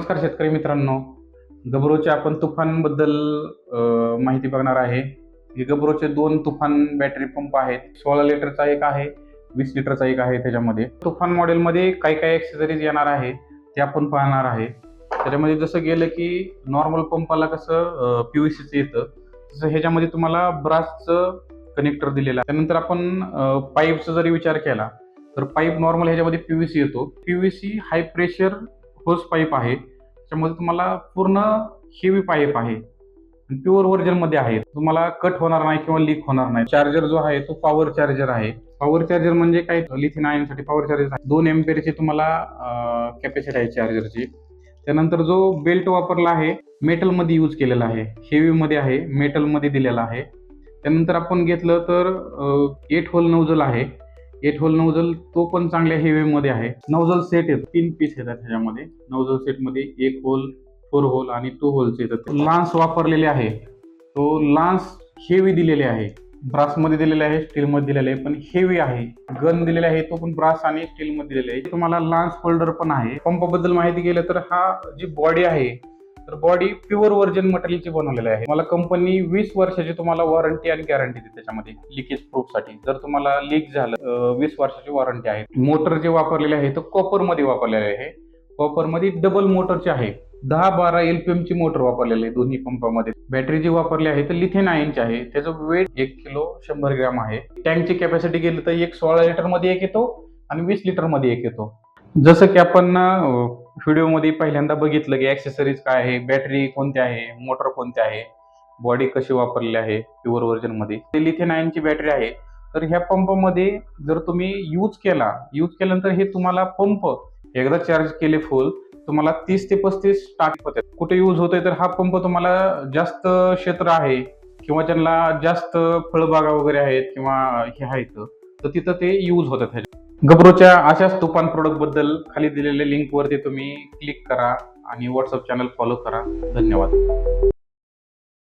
नमस्कार शेतकरी मित्रांनो. गबरोच्या आपण तुफानबद्दल माहिती बघणार आहे. हे गबरोचे दोन तुफान बॅटरी पंप आहेत. सोळा लिटरचा एक आहे वीस लिटरचा एक आहे त्याच्यामध्ये. तुफान मॉडेलमध्ये काही काही ॲक्सेसरीज येणार आहे ते आपण पाहणार आहे. त्याच्यामध्ये जसं गेलं की नॉर्मल पंपाला कसं पी व्ही सीचं येतं. तसं ह्याच्यामध्ये तुम्हाला ब्रासचं कनेक्टर दिलेलं आहे. त्यानंतर आपण पाईपचा जरी विचार केला तर पाईप नॉर्मल ह्याच्यामध्ये पी व्ही सी येतो. P V C high pressure hose pipe आहे. त्याच्यामध्ये तुम्हाला पूर्ण हेवी पाईप आहे. प्युअर व्हर्जनमध्ये आहे. तुम्हाला कट होणार नाही किंवा लीक होणार नाही. चार्जर जो आहे तो पॉवर चार्जर आहे. पॉवर चार्जर म्हणजे काय? लिथिन आयनसाठी पॉवर चार्जर आहे. दोन एम्पेअरची तुम्हाला कॅपॅसिटी आहे चार्जरची त्यानंतर जो बेल्ट वापरला आहे मेटलमध्ये यूज केलेला आहे. हेवी मध्ये आहे मेटलमध्ये दिलेला आहे. त्यानंतर आपण घेतलं तर एट होल नोजल आहे. एट होल नवजल तो पण चांगल्या हेवेमध्ये आहे. नवजल सेट येतो. तीन पीस येतात ह्याच्यामध्ये. नवजल सेटमध्ये एक होल फोर होल आणि टू होल्स येतात. लान्स वापरलेले आहे. तो लान्स हेवी दिलेले आहे. ब्रासमध्ये दिलेले आहे स्टील मध्ये दिलेले आहे पण हेवी आहे. गन दिलेले आहे तो पण ब्रास आणि स्टील मध्ये दिलेले आहे. तुम्हाला लान्स होल्डर पण आहे. पंपाबद्दल माहिती गेलं तर हा जी बॉडी आहे तर बॉडी प्युअर व्हर्जन मटेरियलची बनवलेली आहे. मला कंपनी वीस वर्षाची तुम्हाला वॉरंटी आणि गॅरंटी देते त्याच्यामध्ये लिकेज प्रूफसाठी जर तुम्हाला लीक झालं वीस वर्षाची वॉरंटी आहे. मोटर जे वापरलेले आहे तो कॉपरमध्ये वापरलेले आहे. कॉपरमध्ये डबल मोटरचे आहे. दहा बारा एलपीएम ची मोटर वापरलेली आहे दोन्ही पंपामध्ये बॅटरी जी वापरली आहे तर लिथेन आयनची आहे. त्याचं वेट एक किलो शंभर ग्रॅम आहे. टँकची कॅपॅसिटी गेली तर एक सोळा लिटरमध्ये एक येतो आणि वीस लिटरमध्ये एक येतो. जसं की आपण व्हिडिओमध्ये पहिल्यांदा बघितलं की ऍक्सेसरीज काय आहे बॅटरी कोणती आहे मोटर कोणती आहे बॉडी कशी वापरली आहे प्युअर व्हर्जनमध्ये ते लिथियन आयनची बॅटरी आहे. तर ह्या पंपमध्ये जर तुम्ही यूज केला यूज केल्यानंतर हे तुम्हाला पंप एकदा चार्ज केले फुल तुम्हाला तीस ते पस्तीस टाक होते कुठे यूज होतोय तर हा पंप तुम्हाला जास्त क्षेत्र आहे किंवा ज्यांना जास्त फळबागा वगैरे आहेत किंवा हे आहेत तर तिथं ते यूज होतात ह्याच्या गब्रोच्या अशाच तुफान प्रोडक्टबद्दल खाली दिलेल्या लिंक वरती तुम्ही क्लिक करा आणि व्हॉट्सअप चॅनल फॉलो करा. धन्यवाद.